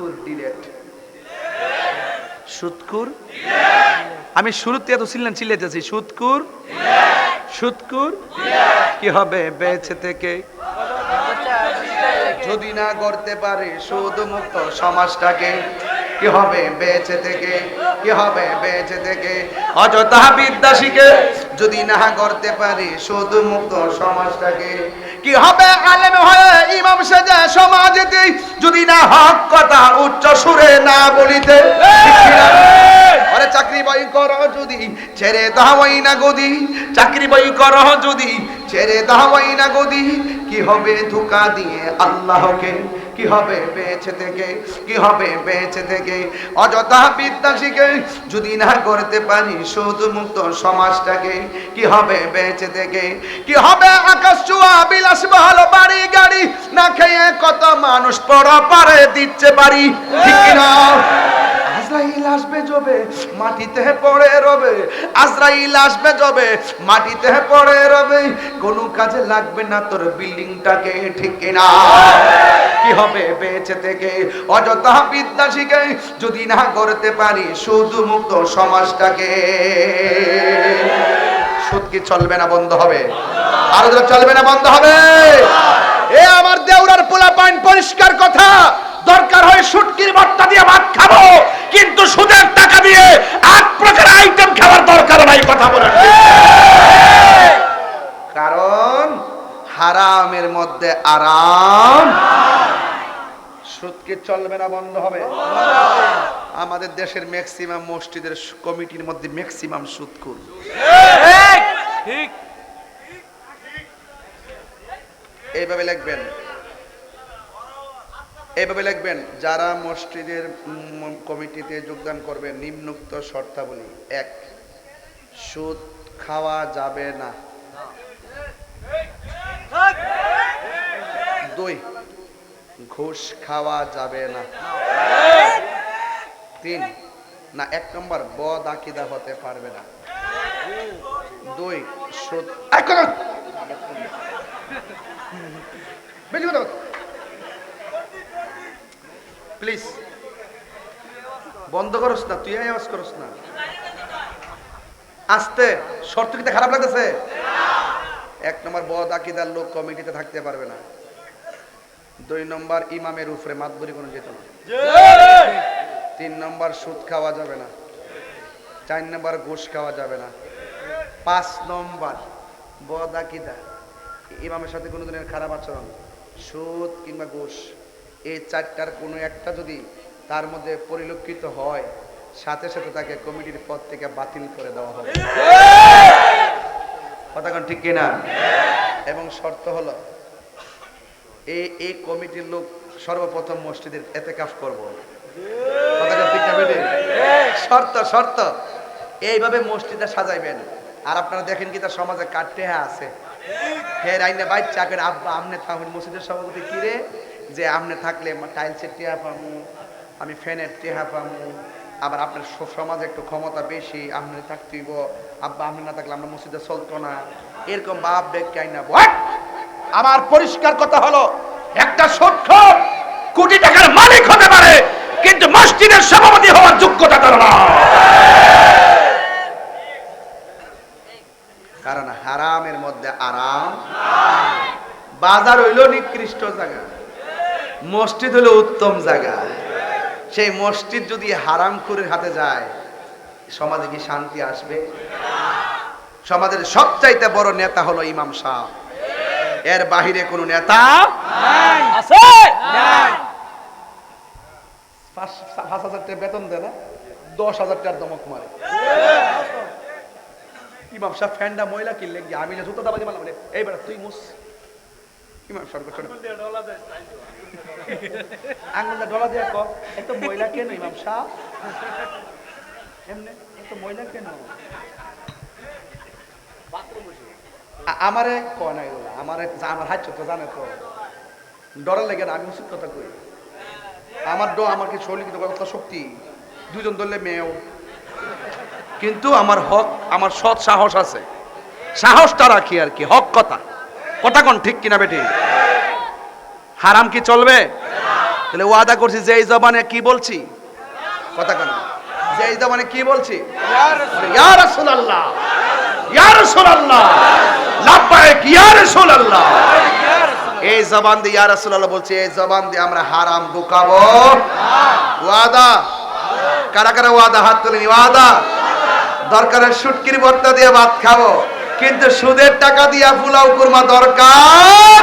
সুৎকুর delete. সুৎকুর আমি শুরুতে এত চিল্লান চিল্লাইতেছি সুৎকুর সুৎকুর কি হবে বেঁচে থেকে? যদি না করতে পারে সুদ মুক্ত সমাজটাকে, কি হবে বেঁচে থেকে? কি হবে বেঁচে থেকে? অযথা বিদ্যা শিখে যদি না করতে পারে সুদ মুক্ত সমাজটাকে, কি হবে আলেম হয়ে হক কথা উচ্চ সুরে না বলিতে আরে চাকরি বাই কর যদি, ছেড়ে দাওয়াই না গদি চাকরি বাই কর যদি, ছেড়ে দাওয়াই না গদি কি হবে ধোকা দিয়ে আল্লাহকে কি হবে বেঁচে থেকে? কি হবে বেঁচে থেকে? অযথা বিদ্যা শিখে যদি না করতে পারি শুধু মুক্ত সমাজটাকে কি হবে বেঁচে থেকে? কি হবে আকাশ চুয়া বিলাস ভালো বাড়ি গাড়ি না খেয়ে কত মানুষ পড়া পারে দিচ্ছে বাড়ি? ঠিক কিনা? আজরাইল আসবে জবে মাটিতে পড়ে রবে। আজরাইল আসবে জবে মাটিতে পড়ে রবে। কোনো কাজে লাগবে না তোর বিল্ডিংটাকে ঠিক কিনা। কি হবে বেঁচে থেকে? অযথা বিদ্যা শিখে যদি না করতে পারি শুধু মুক্ত সমাজটাকে। সুদ কি চলবে না বন্ধ হবে? আরও চলবে না বন্ধ হবে? এ আমার দেউরার পোলা পাইন পরিষ্কার কথা। দরকার হয় শুটকির ভর্তা দিয়ে ভাত খাব। কিন্তু সুদের টাকা দিয়ে আট প্রকার আইটেম খাওয়ার দরকার নাই কথা বলেন। কারণ হারামের মধ্যে আরাম। সুদকে চলবে না বন্ধ হবে। আমাদের দেশের ম্যাক্সিমাম মসজিদের কমিটির মধ্যে ম্যাক্সিমাম সুদকুর এইভাবে লিখবেন। এইভাবে লিখবেন, যারা মসজিদের কমিটিতে যোগদান করবেন, নিম্নোক্ত শর্তাবলী। এক, সুদ খাওয়া যাবে না। দুই, ঘুষ খাওয়া যাবে না। তিন, না, এক নম্বর, বদ আকিদা হতে পারবে না। দুই, সুদ বেশি কথা প্লিজ। বন্ধ করস না, তুই আওয়াজ করস না। আস্তে, শর্ত কিতে খারাপ লাগতেছে? এক নম্বর বদ আকিদার লোক কমিটিতে থাকতে পারবে না। দুই নম্বর ইমামের উপরে মাতবরি কোনো যেত না। তিন নম্বর সুদ খাওয়া যাবে না। চার নম্বর ঘুষ খাওয়া যাবে না। পাঁচ নম্বর বদ আকিদা। ইমামের সাথে কোনো দিনের খারাপ আচরণ। সুদ কিংবা ঘুষ। এই চারটার কোনো একটা যদি তার মধ্যে পরিলক্ষিত হয়, সাথে সাথে তাকে কমিটির পদ থেকে বাতিল করে দেওয়া হবে। কথাক্ষণ ঠিক কিনা? এবং শর্ত হলো, এই এই কমিটির লোক সর্বপ্রথম মসজিদের এতে কাফ করব? শর্ত শর্ত। এইভাবে মসজিদটা সাজাইবেন। আর আপনারা দেখেন কি তার সমাজে কাটতে হ্যাঁ আছে। হ্যাঁ রাইনে বাইর চাকের আব্বা, আমনে থাকুন মসজিদের সভাপতি কিরে যে আপনি থাকলে টাইলসের টেহা পামু, আমি ফ্যানের টেহা পামু, আবার আপনার সমাজে একটু ক্ষমতা বেশি আমনে থাকতেইব আব্বা, আপনি না থাকলে আমরা মসজিদে চলতো না। এরকম বাপ চাই না? আমার পরিষ্কার কথা হলো, একটা সত্য কোটি টাকার মালিক হতে পারে, কিন্তু মসজিদের সভাপতি হওয়ার যোগ্যতা তার না কারণ হারামের মধ্যে আরাম, বাজার হইল নিকৃষ্ট জায়গা। মসজিদ হলো উত্তম জায়গা। সেই মসজিদ যদি হারাম খুরের হাতে যায় সমাজে কি শান্তি আসবে? সমাজের সবচাইতে বড় নেতা হলো ইমাম সাহ। এর বাহিরে কোনো নেতা আছে? পাঁচ পাঁচ হাজার টাকা বেতন দেয় না? দশ হাজার টাকার দমক মারে। ইমাম সাহেব ফ্যানটা ময়লা কিনলে কি আমি জুতো দাবাজি মারলাম বলে এই বেটা তুই মুস ইমাম শোনো আঙুলটা ডলা এত ময়লা কেন ইমাম সাহেব এমনি এত ময়লা কেন আমারে কয় না এগুলো আমারে আমার হাত তো জানে তো। ডরার লেগে না আমি উচিত কথা কই। আমার ড আমাকে শৈলিখিত কথা শক্তি। দুজন ধরলে মেয়েও। কিন্তু আমার হক আমার সৎ সাহস আছে। সাহসটা রাখি আর কি হক কথা। কথা ঠিক কিনা বেটি? হারাম কি চলবে? তাহলে ওয়াদা করছি যে এই জবানে কি বলছি? কথা কেন? যে এই জবানে কি বলছি? ইয়া রাসূলুল্লাহ ইয়া রাসূলুল্লাহ, লাব্বাইক, ইয়া রাসূলুল্লাহ। এই জবান দিয়ে ইয়া রাসূলুল্লাহ বলছি, এই জবান দিয়ে আমরা হারাম ঢুকাবো। ওয়াদা? কারা কারা ওয়াদা? হাত তুলেনি ওয়াদা? দরকারে শুটকির ভর্তা দিয়ে ভাত খাব। কিন্তু সুদের টাকা দিয়া পোলাও কুরমা দরকার?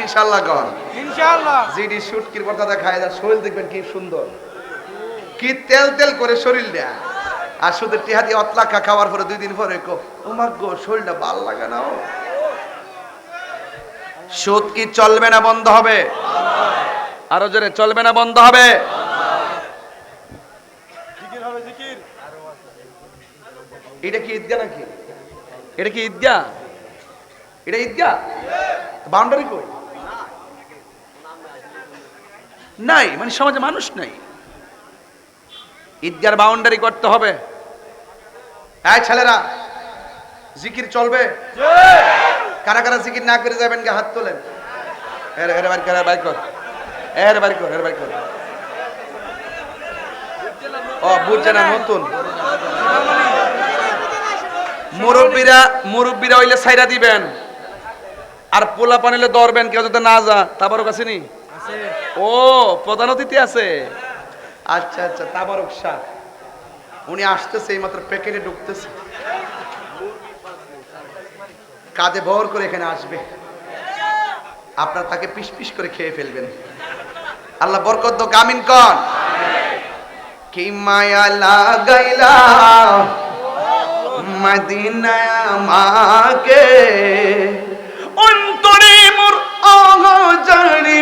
ইনশাল্লাহ কর ইনশাআল্লাহ। জিডি শুটকির ভর্তা দিয়ে খায় শরীর দেখবেন কি সুন্দর। কি তেল তেল করে শরীর দেয়া। আর সুদের টিহা দিয়ে অতলাকা খাওয়ার পরে দুই দিন পরে কো গো শরীরটা ভালো লাগে না সুদ কি চলবে না বন্ধ হবে? আরও জোরে চলবে না বন্ধ হবে? এটা কি ঈদগা নাকি? এটা কি ঈদগা? এটা ঈদগা? বাউন্ডারি কই? নাই মানে সমাজে মানুষ নাই। ঈদগার বাউন্ডারি করতে হবে। হ্যাঁ ছেলেরা, জিকির চলবে? কারা কারা জিকির না করে যাবেন গে, হাত তোলেন। এর এর বাড়ি কর বাড়ি কর। এর বাড়ি কর, এর বাড়ি কর। ও, বুঝছে না, নতুন। মুরব্বীরা মুরব্বীরা হইলে সাইরা দিবেন। আর পোলা পানিলে দরবেন কেউ যাতে না যা তাবারক আছে নি? ও প্রধান অতিথি আছে। আচ্ছা আচ্ছা তাবারক শাহ। উনি আসতেছে এই মাত্র প্যাকেটে ঢুকতেছে। কাঁধে ভর করে এখানে আসবে। আপনার তাকে পিস পিস করে খেয়ে ফেলবেন। আল্লাহ বরকত দো কামিন কন। কি মায়া লাগাইলা মদিনায় আমাকে অন্তরে মোর অহ জানি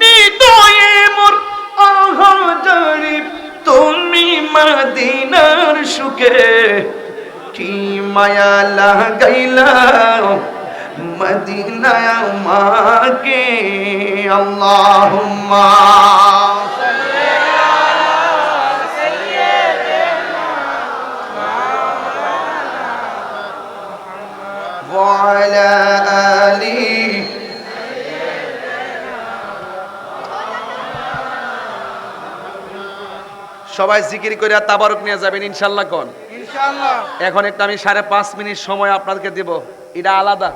হৃদয়ে মোর অহ জানি তুমি মদিনার সুখে কি মায়া লাগাইলা মদিনায় আমাকে, আল্লাহুম্মা। সবাই জিকির করে তাবারক নিয়ে যাবেন ইনশাল্লাহ কোন? এখন একটা আমি সাড়ে পাঁচ মিনিট সময় আপনাদেরকে দেব। এটা আলাদা।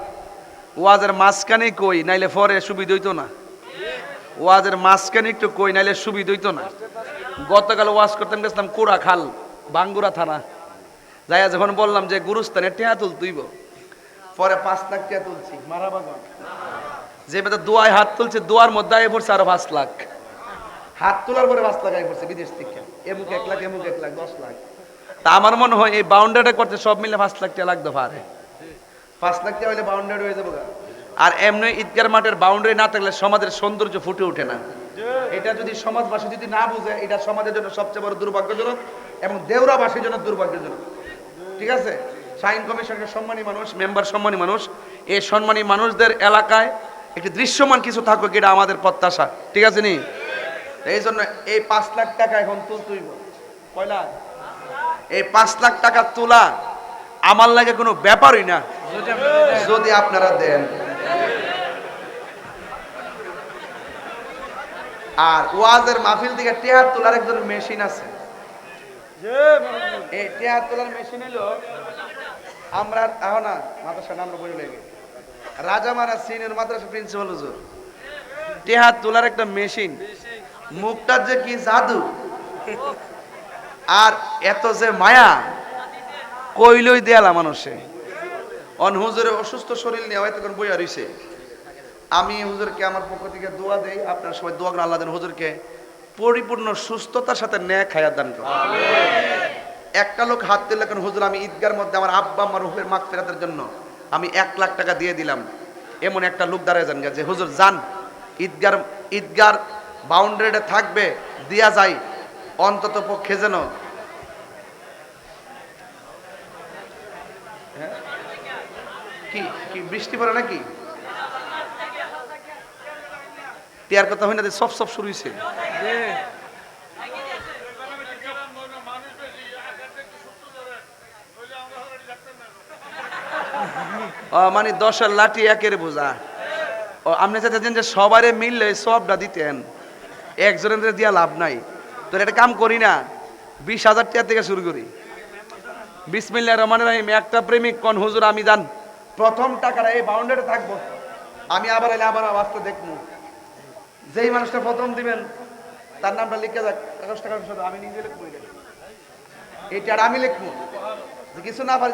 ওয়াজের মাঝখানে কই নাইলে পরে সুবিধা হইতো না। ওয়াজের মাঝখানে একটু কই নাইলে সুবিধা হইতো না। গতকাল ওয়াজ করতাম গেছিলাম কুড়া খাল বাঙ্গুরা থানা। যাইয়া যখন বললাম যে গুরুস্থানে টেহা তুল তুইব। পরে পাঁচ লাখ টেহা তুলছি মারা বাগান যে বেটা দোয়ায় হাত তুলছে দোয়ার মধ্যে আয় পড়ছে আরও পাঁচ লাখ। হাত তোলার পরে পাঁচ লাখ আয় পড়ছে বিদেশ থেকে। এমুক এক লাখ এমুক এক লাখ দশ লাখ। তা আমার মনে হয় এই বাউন্ডারিটা করতে সব মিলে পাঁচ লাখ টাকা লাগতে পারে। পাঁচ লাখ টাকা হলে বাউন্ডারি হয়ে যাব আর এমনি ঈদগার মাঠের বাউন্ডারি না থাকলে সমাজের সৌন্দর্য ফুটে ওঠে না। এটা যদি সমাজবাসী যদি না বুঝে এটা সমাজের জন্য সবচেয়ে বড় দুর্ভাগ্যজনক এবং দেউরাবাসীর জন্য দুর্ভাগ্যজনক। ঠিক আছে? সাইন কমিশনের সম্মানী মানুষ মেম্বার সম্মানী মানুষ এই সম্মানী মানুষদের এলাকায় একটি দৃশ্যমান কিছু থাকুক এটা আমাদের প্রত্যাশা। ঠিক আছে নি? এই জন্য এই পাঁচ লাখ টাকা এখন তুল তুইব কয়লা? এই পাঁচ লাখ টাকা তোলা আমার লাগে কোনো ব্যাপারই না। যদি আপনারা দেন। আর ওয়াজের মাহফিল থেকে টেহার তোলার একজন মেশিন আছে। এই টেহার তোলার মেশিন হলো আমরা আহ না মাদ্রাসা নাম বলে লেগে রাজামারা সিনিয়র মাদ্রাসা প্রিন্সিপাল হুজুর। টেহার তোলার একটা মেশিন। মুখটার যে কি জাদু? আর এত যে মায়া, কইলই দেয়ালা মানুষে। অন হুজুরের অসুস্থ শরীর নিয়ে হয়তো এখন বইয়া রইছে। আমি হুজুরকে আমার পক্ষ থেকে দোয়া দেই, আপনার সবাই দোয়া করেন আল্লাহ দেন হুজুরকে পরিপূর্ণ সুস্থতার সাথে ন্যায় খায়া দান করুন। একটা লোক হাত দিলে কেন হুজুর, আমি ঈদগার মধ্যে আমার আব্বা আমার রুহের মাগ ফেরাতের জন্য আমি এক লাখ টাকা দিয়ে দিলাম। এমন একটা লোক দাঁড়ায় যান যে, হুজুর, যান। ঈদগার ঈদগার বাউন্ডারিটা থাকবে, দিয়া যায়। অন্তত পক্ষে যেন হ্যাঁ? কি কি, বৃষ্টি পড়ে নাকি? টিয়ার কথা হয় না সব সব শুরু হয়েছে মানে দশের লাঠি একের বোঝা। আপনি চাইতেছেন যে সবারে মিললে সবটা দিতেন? একজনের দিয়া লাভ নাই। তো একটা কাম করি না, বিশ হাজার টাকা থেকে শুরু করি। বিসমিল্লাহ রহমান রহিম, একটা প্রেমিক কোন, হুজুর আমি জান, প্রথম টাকাটা এই বাউন্ডারি থাকব। আমি আবার এলে আবার আওয়াজটা দেখব। যেই মানুষটা প্রথম দিবেন, তার নামটা লিখে যাক, কাগজ টাকা শুধু আমি নিজে লিখব এটা। আর আমি লিখব। কিছু না পারি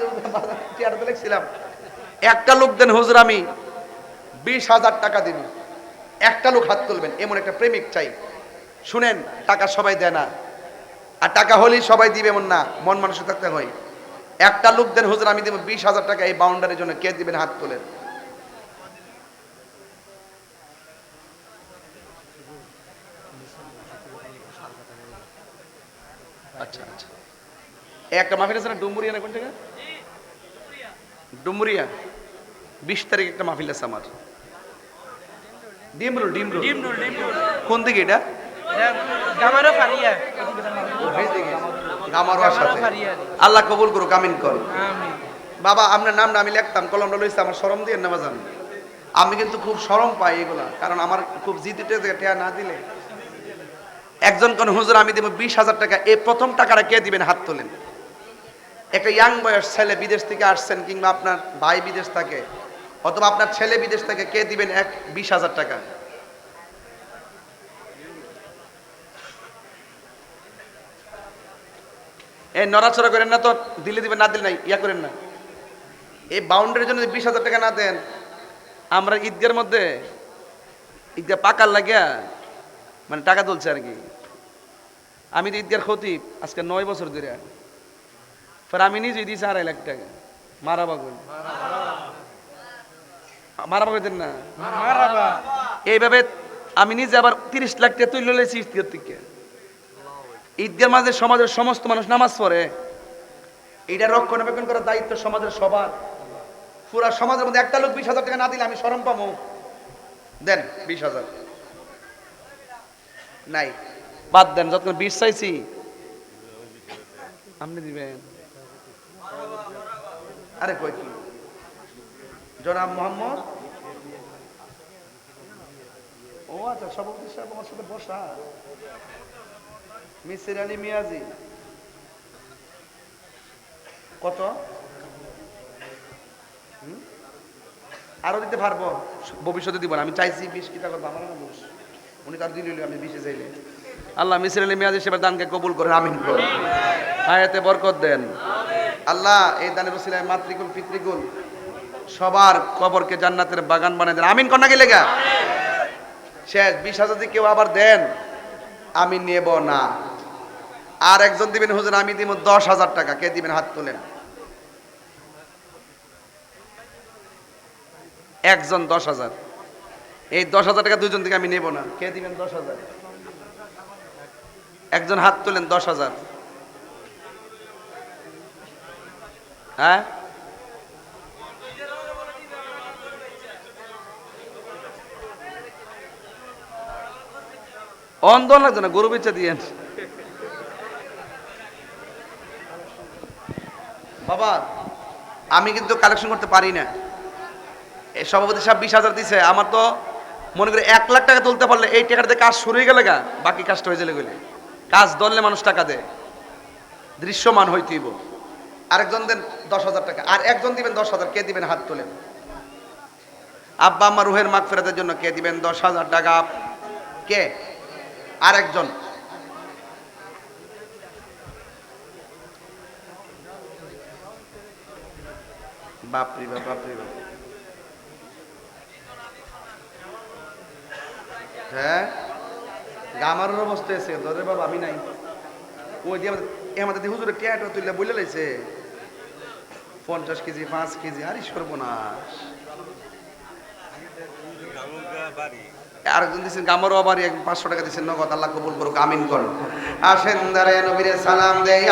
চেয়ারে তো লিখছিলাম। একটা লোক দেন, হুজুর আমি বিশ হাজার টাকা দিন একটা লোক হাত তুলবেন, এমন একটা প্রেমিক চাই। শুনেন টাকা সবাই দেয় না। আর টাকা হলেই সবাই দিবে এমন না মন মানুষ থাকতে হয়। একটা লোক দেন হুজুর আমি দেবো বিশ হাজার টাকা এই বাউন্ডারির জন্য কে দিবেন হাত তোলেন? আচ্ছা আচ্ছা। একটা মাহফিল আছে না ডুমুরিয়া না কোন জায়গা ডুমুরিয়া। বিশ তারিখ একটা মাহফিল আছে আমার। ডিমরুল ডিমরুল কোন দিকে এটা? আল্লাহ কবুল করুক আমিন কর। বাবা আপনার নামটা আমি লিখতাম কলমটা লইছে আমার শরম দিয়ে নেওয়া যান আমি কিন্তু খুব শরম পাই এগুলা কারণ আমার খুব জিদিতে টেয়া না দিলে। একজন কোন হুজুর আমি দেবো বিশ হাজার টাকা এই প্রথম টাকাটা কে দিবেন হাত তোলেন? একটা ইয়াং বয়স ছেলে বিদেশ থেকে আসছেন কিংবা আপনার ভাই বিদেশ থাকে অথবা আপনার ছেলে বিদেশ থেকে কে দিবেন এক বিশ হাজার টাকা? এই নড়াচড়া করেন না তো দিলে দিবেন না দিলে নাই ইয়া করেন না। এই বাউন্ডারির জন্য বিশ হাজার টাকা না দেন আমরা ঈদগার মধ্যে ঈদগাহ পাকার লাগিয়া মানে টাকা তুলছে আর কি। আমি তো ঈদগার ক্ষতি আজকে নয় বছর ধরে। ফের আমি নিজেই দিয়েছি আড়াই লাখ টাকা। মারা বাগুন মারা বাগুন দেন না। মারাবা এইভাবে আমি নিজে আবার তিরিশ লাখ টাকা তুলে লেছি ঈদগার থেকে। ঈদগার মাঝে সমাজের সমস্ত মানুষ নামাজ পড়ে। এটা রক্ষণাবেক্ষণ করার দায়িত্ব সমাজের সবার। পুরা সমাজের মধ্যে একটা লোক বিশ হাজার টাকা না দিলে আমি সরম পাবো দেন, বিশ হাজার। নাই। বাদ দেন যত বিশ চাইছি। আপনি দিবেন। আরে কই কি জনাব মোহাম্মদ? ও আচ্ছা সভাপতি সাহেব আমার সাথে বসা। মিসির আলী মিয়াজি। কত? আরও দিতে পারব। ভবিষ্যতে দিব না। আমি চাইছি বিশ কি টাকা আমার না উনি তার দিল আমি বিশে চাইলে আল্লাহ মিসির আলী মিয়াজি সেবার দানকে কবুল করে আমিন করে হায়াতে বরকত দেন। আল্লাহ এই দানের ওসিলায় মাতৃকুল, পিতৃকুল সবার কবরকে জান্নাতের বাগান বানায় দেন। আমিন কন্যা গেলে গা শেষ, বিশ হাজার কেউ আবার দেন, আমি নেব না। আর একজন দিবেন, হুজুর, আমি দিব দশ হাজার টাকা। কে দিবেন? হাত তোলেন। একজন দশ হাজার। এই দশ হাজার টাকা দুজন থেকে আমি নেব না। কে দিবেন দশ হাজার? একজন হাত তোলেন দশ হাজার। হ্যাঁ? অন্ধন লাগছে না, গরু বেচা দিয়েন। বাবা, আমি কিন্তু কালেকশন করতে পারি না। সভাপতি সাহেব বিশ হাজার দিছে, আমার তো মনে করি এক লাখ টাকা তুলতে পারলে এই টাকাতে কাজ শুরু হয়ে গেলে গা, বাকি কাজটা হয়ে গেলে কাজ ধরলে মানুষ টাকা দেয়, দৃশ্যমান হইতেইব। আরেকজন দেন দশ হাজার টাকা, আর একজন দিবেন দশ হাজার, কে দিবেন হাত তোলেন? আব্বা আম্মা রুহের মাগ ফেরাতের জন্য কে দিবেন দশ হাজার টাকা? কে? আর বাপরি বাপ বাপরি বাপ। হ্যাঁ? গামারের অবস্থা এসে ধরে বাবা আমি নাই। ওই যে আমাদের দিয়ে হুজুরে ট্যাটো তুললে বলে লাইছে। পঞ্চাশ কেজি, পাঁচ কেজি, আরে সর্বনাশ। আরেকজন দিচ্ছেন আবার পাঁচশো টাকা দিচ্ছেন নগদ, আল্লাহ কবুল করুক, আমিন করুন আসেন নবীরে সালাম দেয়